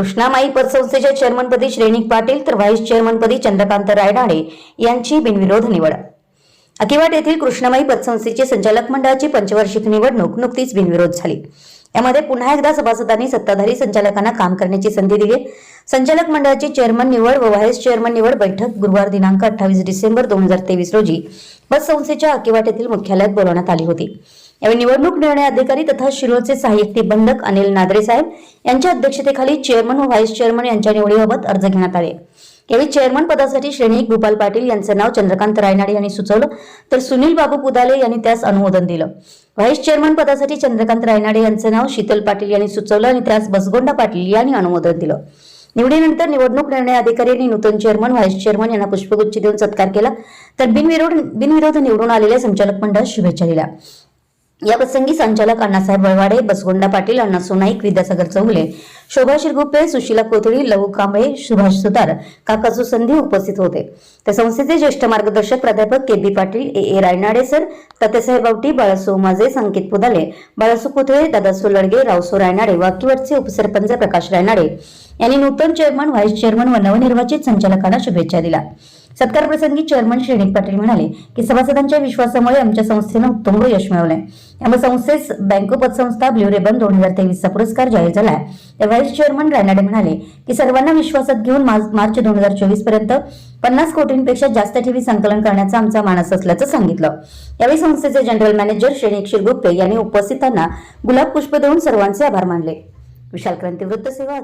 कृष्णामाई पतसंस्थेच्या चेअरमनपदी श्रेणिक पाटील तर व्हाईस चेअरमनपदी चंद्रकांत रायडाणे यांची बिनविरोध निवड. अकिवाट येथील कृष्णामाई पतसंस्थेचे संचालक मंडळाची पंचवार्षिक निवडणूक नुकतीच बिनविरोध झाली. यामध्ये पुन्हा एकदा सभासदांनी सत्ताधारी संचालकांना काम करण्याची संधी दिली. संचालक मंडळाची चेअरमन निवड व व्हाईस चेअरमन निवड बैठक गुरुवार दिनांक अठ्ठावीस डिसेंबर दोन हजार तेवीस रोजी पतसंस्थेच्या अकिवाट येथील मुख्यालयात बोलवण्यात आली होती. यावेळी निवडणूक निर्णय अधिकारी तथा शिरोळचे सहाय्यक निबंधक अनिल नादरे साहेब यांच्या अध्यक्षतेखाली चेअरमन व व्हाईस चेअरमन यांच्या निवडीबाबत अर्ज घेण्यात आले. यावेळी चेअरमन पदासाठी श्रेणी एक भूपाल पाटील यांचं नाव चंद्रकांत रायनाडे यांनी सुचवलं तर सुनील बाबू पुदाले यांनी त्यास अनुमोदन दिलं. व्हाईस चेअरमन पदासाठी चंद्रकांत रायनाडे यांचं नाव शीतल पाटील यांनी सुचवलं आणि त्यास बसगोंडा पाटील यांनी अनुमोदन दिलं. निवडीनंतर निवडणूक निर्णय अधिकारी यांनी नूतन चेअरमन व्हाईस चेअरमन यांना पुष्पगुच्छ देऊन सत्कार केला तर बिनविरोध बिनविरोध निवडून आलेल्या संचालक मंडळास शुभेच्छा दिल्या. या प्रसंगी संचालक अण्णासाहेब वळवाडे बसगोंडा पाटील अण्णा सोनाईक विद्यासागर चौगुले शोभा शिरगुप्पे सुशीला कोथळी लघु कांबळे सुभाष सुतार काकासू संधी उपस्थित होते. तर संस्थेचे ज्येष्ठ मार्गदर्शक प्राध्यापक K B Patil A A Raynade sir Tatyasaheb Bavti Balaso माझे संकेत पुदाले बाळासू कोथळे दादासू लडगे रावसो रायनाडे वाकीवटचे उपसरपंच प्रकाश रायनाडे यांनी नूतन चेअरमन व्हाईस चेअरमन व नवनिर्वाचित संचालकांना शुभेच्छा दिल्या. सत्कार प्रसंगी चेअरमन श्रेणिक पाटील म्हणाले की सभासदांच्या विश्वासामुळे आमच्या संस्थेनं उत्तम यश मिळवलंय. त्यामुळे संस्थेस बँको पतसंस्था ब्ल्यू रेबन दोन हजार तेवीसचा पुरस्कार जाहीर झालाय. तर व्हाईस चेअरमन रायनाडे म्हणाले की सर्वांना विश्वासात घेऊन मार्च दोन हजार चोवीसपर्यंत पन्नास कोटींपेक्षा जास्त ठेवी संकलन करण्याचा आमचा मानस असल्याचं सांगितलं. यावेळी संस्थेचे जनरल मॅनेजर श्रेणिक शिरगुप्ते यांनी उपस्थितांना गुलाब पुष्प देऊन सर्वांचे आभार मानले. विशाल क्रांती वृत्तसेवा